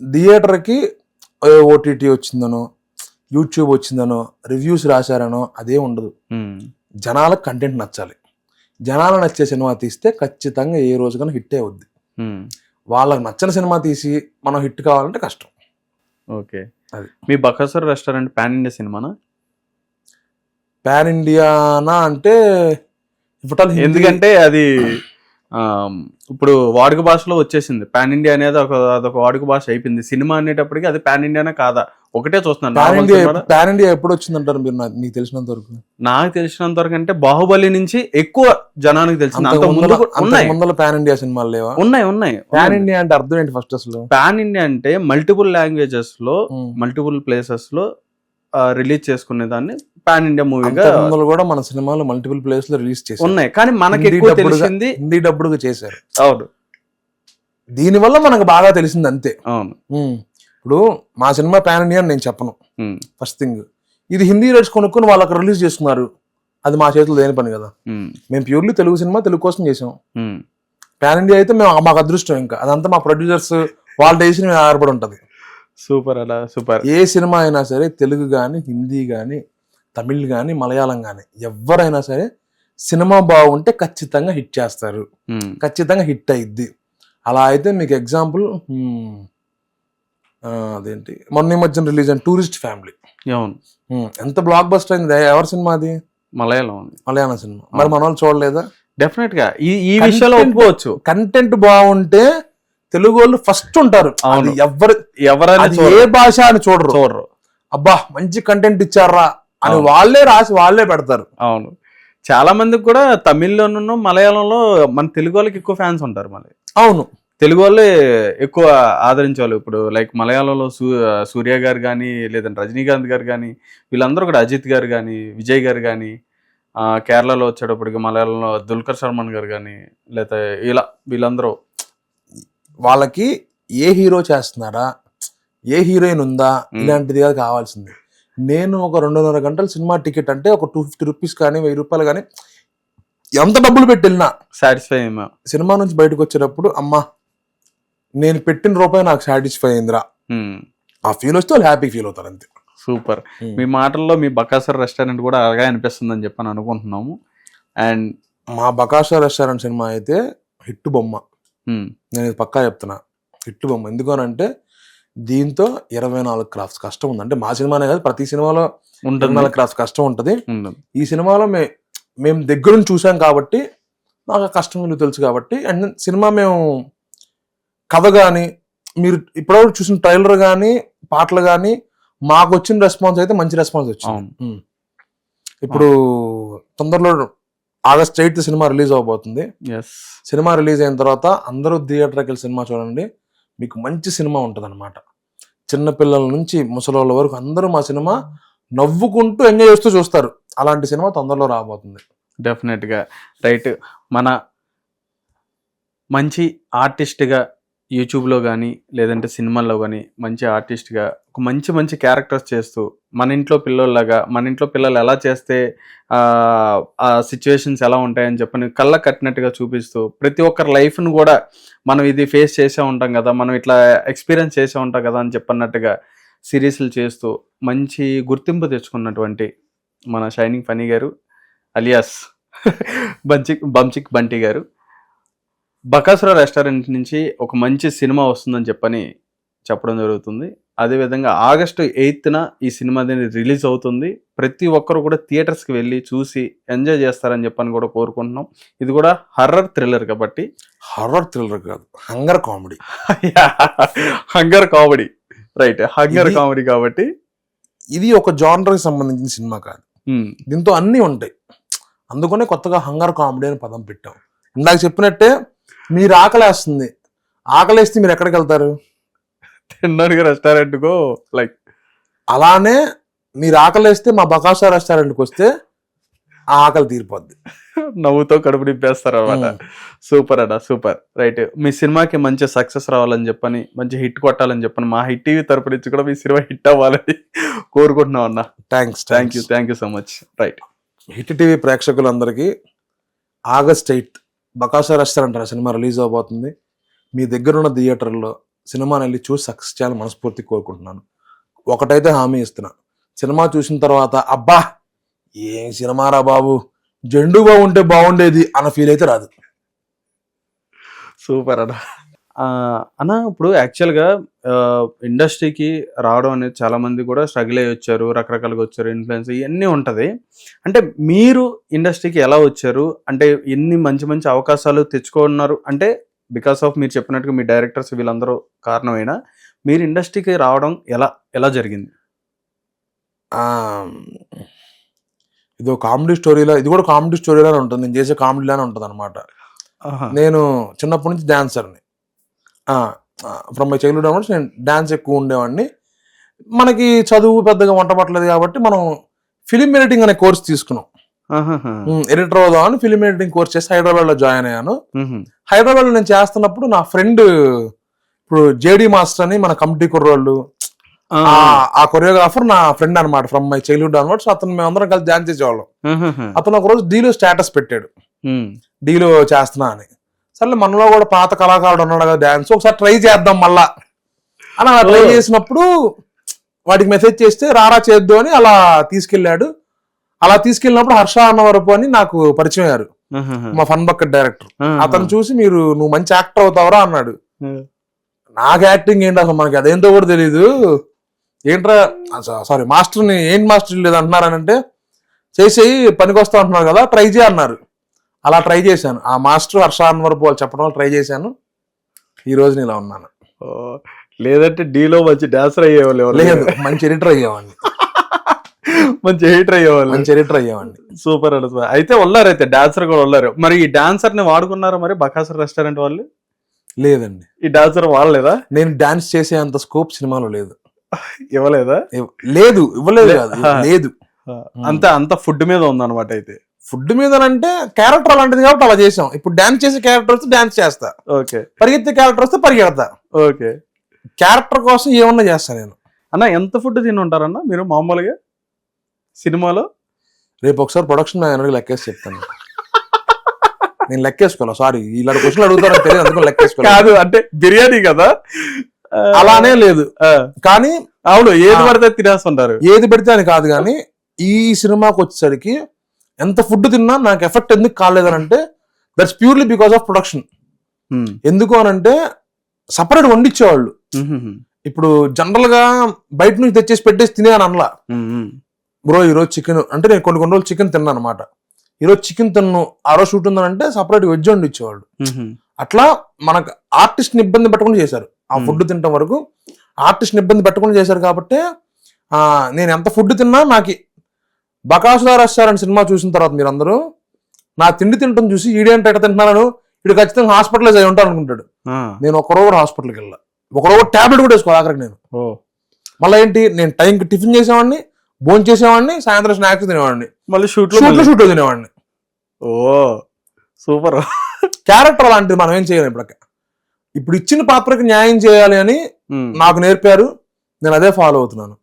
థియేటర్కి ఓటీటీ వచ్చిందనో యూట్యూబ్ వచ్చిందనో రివ్యూస్ రాశారనో అదే ఉండదు. జనాలకు కంటెంట్ నచ్చాలి. జనాలు నచ్చే సినిమా తీస్తే ఖచ్చితంగా ఏ రోజుకైనా హిట్ అవుద్ది. వాళ్ళకి నచ్చిన సినిమా తీసి మనం హిట్ కావాలంటే కష్టం. ఓకే. అది. మీ బకాసర్ రెస్టారెంట్ పాన్ ఇండియా సినిమానా? పాన్ ఇండియానా అంటే ఎందుకంటే అది ఇప్పుడు వాడుక భాషలో వచ్చేసింది. పాన్ ఇండియా అనేది ఒక అదొక వాడుక భాష అయిపోయింది. సినిమా అనేటప్పటికి అది పాన్ ఇండియానే కాదా? ఒకటే చూస్తున్నాను. పాన్ ఇండియా ఎప్పుడు వచ్చిందంటారు మీరు? నాకు- మీకు తెలిసినంత వరకు. నాకు తెలిసినంత వరకు అంటే బాహుబలి నుంచి ఎక్కువ జనానికి తెలిసింది. అంత ముందు ఉన్నాయి. ముందల పాన్ ఇండియా సినిమాలు లేవా? ఉన్నాయి ఉన్నాయి. పాన్ ఇండియా అంటే అర్థం ఏంటి ఫస్ట్ అసలు? పాన్ ఇండియా అంటే మల్టిపుల్ లాంగ్వేజెస్లో. మల్టిపుల్ ప్లేసెస్లో రిలీజ్ చేసుకునే దాన్ని పాన్ ఇండియా మూవీగా కూడా మన సినిమాలు మల్టిపుల్ ప్లేస్లో రిలీజ్ చేశారు. ఉన్నాయి. కానీ మనకి ఎక్కువ తెలిసింది హిందీ డబ్బుడుగా చేశారు. అవును. దీని వల్ల మనకు బాగా తెలిసింది అంతే. అవును. ఇప్పుడు మా సినిమా పాన్ ఇండియా అని నేను చెప్పను. ఫస్ట్ థింగ్ ఇది హిందీ రైట్స్ కొనుక్కొని వాళ్ళకి రిలీజ్ చేసుకున్నారు అది మా చేతిలో లేని పని కదా. మేము ప్యూర్లీ తెలుగు సినిమా తెలుగు కోసం చేసాం. పాన్ ఇండియా అయితే మేము మాకు అదృష్టం ఇంకా. అదంతా మా ప్రొడ్యూసర్స్ వాళ్ళ మీద ఆధారపడి ఉంటది. సూపర్ అలా సూపర్. ఏ సినిమా అయినా సరే తెలుగు కానీ హిందీ కానీ తమిళ్ కానీ మలయాళం కానీ ఎవరైనా సరే సినిమా బాగుంటే ఖచ్చితంగా హిట్ చేస్తారు. ఖచ్చితంగా హిట్ అయింది అలా అయితే మీకు ఎగ్జాంపుల్ అదేంటి? మొన్న మధ్యన రిలీజ్ అయిన టూరిస్ట్ ఫ్యామిలీ. అవును. ఎంత బ్లాక్ బస్టర్ అయింది? ఎవరి సినిమా అది? మలయాళం మలయాళం సినిమా. మరి మన వాళ్ళు చూడలేదా? డెఫినెట్గా. ఈ ఈ విషయంలో ఒప్పుకోవచ్చు. కంటెంట్ బాగుంటే తెలుగు వాళ్ళు ఫస్ట్ ఉంటారు. ఎవరు ఎవరైనా ఏ. భాష అని చూడరు. చూడరు. అబ్బా మంచి కంటెంట్ ఇచ్చారా? అని. వాళ్ళే రాసి వాళ్ళే పెడతారు. అవును. చాలా మందికి కూడా తమిళ్ళోను మలయాళంలో మన తెలుగు వాళ్ళకి ఎక్కువ ఫ్యాన్స్ ఉంటారు మళ్ళీ. అవును. తెలుగు వాళ్ళే ఎక్కువ ఆదరించే వాళ్ళు ఇప్పుడు లైక్ మలయాళంలో సూ సూర్య గారు కానీ లేదంటే రజనీకాంత్ గారు కానీ వీళ్ళందరూ కూడా అజిత్ గారు కానీ విజయ్ గారు కానీ కేరళలో వచ్చేటప్పటికి మలయాళంలో దుల్కర్ సల్మాన్ గారు కానీ లేకపోతే ఇలా వీళ్ళందరూ. వాళ్ళకి ఏ హీరో చేస్తున్నారా? ఏ హీరోయిన్ ఉందా? మ్మ్. ఇలాంటిది కాదు కావాల్సింది. నేను ఒక రెండున్నర గంటల సినిమా టికెట్ అంటే ఒక టూ ఫిఫ్టీ రూపీస్ కానీ వెయ్యి రూపాయలు కానీ ఎంత డబ్బులు పెట్టి వెళ్ళినా సాటిస్ఫై సినిమా నుంచి బయటకు వచ్చేటప్పుడు అమ్మా నేను పెట్టిన రూపాయి నాకు సాటిస్ఫై అయిందిరా. ఆ ఫీల్ వస్తే వాళ్ళు హ్యాపీ ఫీల్ అవుతారు అంతే. సూపర్ మీ మాటల్లో మీ బకాసర్ రెస్టారెంట్ కూడా అలాగే అనిపిస్తుందని చెప్పని అనుకుంటున్నాము. అండ్ మా బకాషా రెస్టారెంట్ సినిమా అయితే హిట్ బొమ్మ. నేను ఇది పక్కా చెప్తున్నా. హిట్ బొమ్మ. ఎందుకనంటే దీంతో ఇరవై నాలుగు క్రాఫ్ట్స్ కష్టం ఉంది అంటే మా సినిమానే కాదు ప్రతి సినిమాలో ఇరవై ఉంటుంది. నాలుగు క్రాఫ్ట్స్ కష్టం ఉంటుంది. ఈ సినిమాలో మే మేము దగ్గర చూసాం కాబట్టి మాకు ఆ కష్టం విలువ తెలుసు కాబట్టి అండ్ సినిమా మేము కథ కానీ మీరు ఇప్పటివరకు చూసిన ట్రైలర్ కానీ పాటలు కానీ మాకు వచ్చిన రెస్పాన్స్ అయితే మంచి రెస్పాన్స్ వచ్చింది. ఇప్పుడు తొందరలో ఆగస్ట్ ఎయిత్ సినిమా రిలీజ్ అవబోతుంది. సినిమా రిలీజ్ అయిన తర్వాత అందరూ థియేటర్కి వెళ్ళి సినిమా చూడండి. మీకు మంచి సినిమా ఉంటుంది అనమాట చిన్నపిల్లల నుంచి ముసలోళ్ళ వరకు అందరూ మా సినిమా నవ్వుకుంటూ ఎంజాయ్ చేస్తూ చూస్తారు. అలాంటి సినిమా తొందరలో రాబోతుంది. డెఫినెట్గా రైట్ మన మంచి ఆర్టిస్ట్గా యూట్యూబ్లో కానీ లేదంటే సినిమాల్లో కానీ మంచి ఆర్టిస్ట్గా ఒక మంచి మంచి క్యారెక్టర్స్ చేస్తూ మన ఇంట్లో పిల్లల్లాగా మన ఇంట్లో పిల్లలు ఎలా చేస్తే ఆ, సిచ్యువేషన్స్ ఎలా ఉంటాయని చెప్పని కళ్ళ కట్టినట్టుగా చూపిస్తూ ప్రతి ఒక్కరి లైఫ్ను కూడా మనం ఇది ఫేస్ చేసే ఉంటాం కదా మనం ఇట్లా ఎక్స్పీరియన్స్ చేసే ఉంటాం కదా అని చెప్పన్నట్టుగా సిరీస్లు చేస్తూ మంచి గుర్తింపు తెచ్చుకున్నటువంటి మన shining Phani garu alias Banchik Banchik Bunty garu. Bakasura restaurant నుంచి ఒక మంచి సినిమా వస్తుందని చెప్పని చెప్పడం జరుగుతుంది. అదేవిధంగా ఆగస్టు ఎయిత్న ఈ సినిమా అనేది రిలీజ్ అవుతుంది. ప్రతి ఒక్కరు కూడా థియేటర్స్కి వెళ్ళి చూసి ఎంజాయ్ చేస్తారని చెప్పని కూడా కోరుకుంటున్నాం. ఇది కూడా హర్రర్ థ్రిల్లర్ కాబట్టి. హర్రర్ థ్రిల్లర్ కాదు hunger comedy. Hunger comedy. Right hunger comedy కాబట్టి. ఇది ఒక జానర్కి సంబంధించిన సినిమా కాదు. దీంతో అన్నీ ఉంటాయి. అందుకనే కొత్తగా హంగర్ కామెడీ అని పదం పెట్టాం. ఇందాక చెప్పినట్టే మీరు ఆకలేస్తుంది. ఆకలేస్తే మీరు ఎక్కడికి వెళ్తారు? తినడానికి రెస్టారెంట్ కో లైక్ అలానే మీరు ఆకలేస్తే మా బకాసా రెస్టారెంట్కి వస్తే ఆ ఆకలి తీరిపోద్ది. నవ్వుతో కడుపు నింపేస్తారు అనమాట. సూపర్ అన్న సూపర్. రైట్. మీ సినిమాకి మంచి సక్సెస్ రావాలని చెప్పని మంచి హిట్ కొట్టాలని చెప్పని మా హిట్ టీవీ తరపు నుంచి కూడా మీ సినిమా హిట్ అవ్వాలని కోరుకుంటున్నాం అన్న. Thanks thank you thank you so much. Right. Hit TV ప్రేక్షకులందరికీ August eighth Bakasura restaurant cinema release అవబోతుంది. మీ దగ్గరున్న థియేటర్లో సినిమాని వెళ్ళి చూసి సక్సెస్ చేయాలని మనస్ఫూర్తి కోరుకుంటున్నాను. ఒకటైతే హామీ ఇస్తున్నా. సినిమా చూసిన తర్వాత అబ్బా ఏం సినిమారా బాబు? జెండు బాగుంటే బాగుండేది అన్న ఫీల్ అయితే రాదు. సూపర్ అన్న. అన్న ఇప్పుడు యాక్చువల్గా ఇండస్ట్రీకి రావడం అనేది చాలా మంది కూడా స్ట్రగుల్ అయ్యి వచ్చారు రకరకాలుగా వచ్చారు ఇన్ఫ్లుయెన్స్ ఇవన్నీ ఉంటుంది. అంటే మీరు ఇండస్ట్రీకి ఎలా వచ్చారు? అంటే ఎన్ని మంచి మంచి అవకాశాలు తెచ్చుకున్నారు? అంటే బికాస్ ఆఫ్ మీరు చెప్పినట్టుగా మీ డైరెక్టర్స్ వీళ్ళందరూ కారణమైనా మీరు ఇండస్ట్రీకి రావడం ఎలా ఎలా జరిగింది? ఇది ఒక కామెడీ స్టోరీలో ఇది కూడా కామెడీ స్టోరీలానే ఉంటుంది. నేను చేసే కామెడీలానే ఉంటుంది అనమాట నేను చిన్నప్పటి నుంచి డాన్సర్ని. ఫ్రమ్ మై చైల్డ్హుడ్ అవర్స్ నేను డాన్స్ ఎక్కువ ఉండేవాడిని. మనకి చదువు పెద్దగా వంట పట్టలేదు కాబట్టి మనం ఫిలిం ఎడిటింగ్ అనే కోర్స్ తీసుకున్నాం. ఎడిటర్ అవుదామని ఫిలిం ఎడిటింగ్ కోర్స్ చేసి హైదరాబాద్లో జాయిన్ అయ్యాను మ్హూ. హైదరాబాద్లో నేను చేస్తున్నప్పుడు నా ఫ్రెండ్ ఇప్పుడు జేడి మాస్టర్ అని మన కమిటీ కుర్రోళ్ళు ఆ. కొరియోగ్రాఫర్ నా ఫ్రెండ్ అనమాట ఫ్రమ్ మై చైల్డ్హుడ్ అన్వర్డ్స్ అతను మేమందరం కలిసి డాన్స్ చేసేవాళ్ళం. అతను ఒక రోజు డీలో స్టేటస్ పెట్టాడు. డీలో చేస్తున్నా అని సర్లే మనలో కూడా పాత కళాకారుడు ఉన్నాడు కదా డాన్స్ ఒకసారి ట్రై చేద్దాం మళ్ళా అని అలా ట్రై. చేసినప్పుడు వాడికి మెసేజ్ చేస్తే రారా చేద్దు అని అలా తీసుకెళ్ళాడు అలా తీసుకెళ్ళినప్పుడు హర్ష అన్నవరపు అని నాకు పరిచయం అయ్యారు. మా ఫన్ బకెట్ డైరెక్టర్. అతను చూసి మీరు నువ్వు మంచి యాక్టర్ అవుతావరా అన్నాడు. నాకు యాక్టింగ్ ఏంటి అసలు మనకి? అదేంటో కూడా తెలియదు ఏంట్రా? సారీ మాస్టర్ని ఏంటి మాస్టర్ లేదు అంటున్నారని అంటే చేసేయి పనికి వస్తా అంటున్నారు కదా ట్రై చేయ అన్నారు. అలా ట్రై చేశాను. ఆ మాస్టర్ హర్ష అన్వరపు వాళ్ళు చెప్పడం వల్ల ట్రై చేశాను. ఈ రోజు నేను ఇలా ఉన్నాను. లేదంటే డీలో మంచి డాన్సర్ అయ్యేవాళ్ళు లేదు మంచి ఎడిటర్ అయ్యేవాడిని. మంచి ఎడిటర్ అయ్యేవాళ్ళు. మంచి ఎడిటర్ అయ్యేవాడిని. సూపర్ అండి. అయితే ఉన్నారు అయితే డాన్సర్ కూడా ఉన్నారు మరి ఈ డాన్సర్ని వాడుకున్నారా మరి బకాసర్ రెస్టారెంట్ వాళ్ళు? లేదండి. ఈ డాన్సర్ వాడలేదా? నేను డాన్స్ చేసే అంత స్కోప్ సినిమాలో లేదు. ఇవ్వలేదా? ఇవ్- లేదు ఇవ్వలేదు. లేదు. అంత అంత ఫుడ్ మీద ఉందన్నమాట అయితే. ఫుడ్ మీద అంటే క్యారెక్టర్ అలాంటిది కాబట్టి అలా చేసాం. ఇప్పుడు డాన్స్ చేసే క్యారెక్టర్ వస్తే డాన్స్ చేస్తా. ఓకే పరిగెత్తే క్యారెక్టర్ వస్తే పరిగెడతా. ఓకే క్యారెక్టర్ కోసం ఏమన్నా చేస్తా నేను. అన్న ఎంత ఫుడ్ తిని ఉంటారన్న మీరు మామూలుగా? సినిమాలో? రేపు ఒకసారి ప్రొడక్షన్ మేనేజర్ లెక్కేసి చెప్తాను. నేను లెక్కేసుకోవాలి? సారీ ఇలాంటి క్వశ్చన్ అడుగుతారని తెలియదు అందుకని లెక్కేసుకోవాలి కాదు అంటే బిర్యానీ కదా? అలానే లేదు. కానీ అవును ఏది. పడితే తినేస్తుంటారు. ఏది పెడితే అని కాదు కానీ ఈ సినిమాకి వచ్చేసరికి ఎంత ఫుడ్ తిన్నా నాకు ఎఫెక్ట్ ఎందుకు కాలేదని అంటే that's purely because of production ఎందుకు అని అంటే సపరేట్ వండిచ్చేవాళ్ళు ఇప్పుడు జనరల్గా బయట నుంచి తెచ్చేసి పెట్టేసి తినే అని అనలా. బ్రో ఈరోజు చికెన్ అంటే నేను కొన్ని కొన్ని రోజులు చికెన్ తిన్నాను అనమాట ఈరోజు చికెన్ తిన్ను ఆ రోజు షూట్ ఉందనంటే సపరేట్ వెజ్ వండి ఇచ్చేవాళ్ళు అట్లా మనకు ఆర్టిస్ట్ని ఇబ్బంది పెట్టకుండా చేశారు. ఆ. ఫుడ్ తినటం వరకు ఆర్టిస్ట్ని ఇబ్బంది పెట్టకుండా చేశారు కాబట్టి ఆ నేను ఎంత ఫుడ్ తిన్నా నాకు బకాసులా రెస్టారెంట్ సినిమా చూసిన తర్వాత మీరందరూ నా తిండి తినటం చూసి ఈడేంటి ఎట్ట తింటున్నాను ఇడు ఖచ్చితంగా హాస్పిటలైజ్ అయి ఉంటాను అనుకుంటాడు. నేను ఒక రోజు కూడా హాస్పిటల్కి వెళ్ళా ఒక రోజు టాబ్లెట్ కూడా వేసుకోవాలి ఆఖరికి నేను. ఓ. మళ్ళీ ఏంటి నేను టైంకి టిఫిన్ చేసేవాడిని భోజనం చేసేవాడిని సాయంత్రం స్నాక్స్ తినేవాడిని. మళ్ళీ షూట్ మళ్ళీ- షూట్లో తినేవాడిని. ఓ సూపర్. క్యారెక్టర్ అలాంటిది మనం ఏం చేయలేం ఇప్పుడు ఇప్పుడు ఇచ్చిన పాత్రకి న్యాయం చేయాలి అని నాకు నేర్పారు. నేను అదే ఫాలో అవుతున్నాను.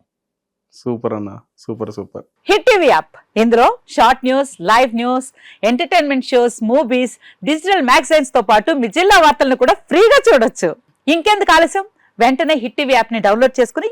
సూపర్ అన్న super super. Hit TV app. ఇందులో short news live news entertainment shows movies digital మ్యాగజైన్స్తో పాటు మీ జిల్లా వార్తలను కూడా ఫ్రీగా చూడొచ్చు. ఇంకెందుకు ఆలస్యం? వెంటనే హిట్ టీవీ యాప్ని డౌన్లోడ్ చేసుకుని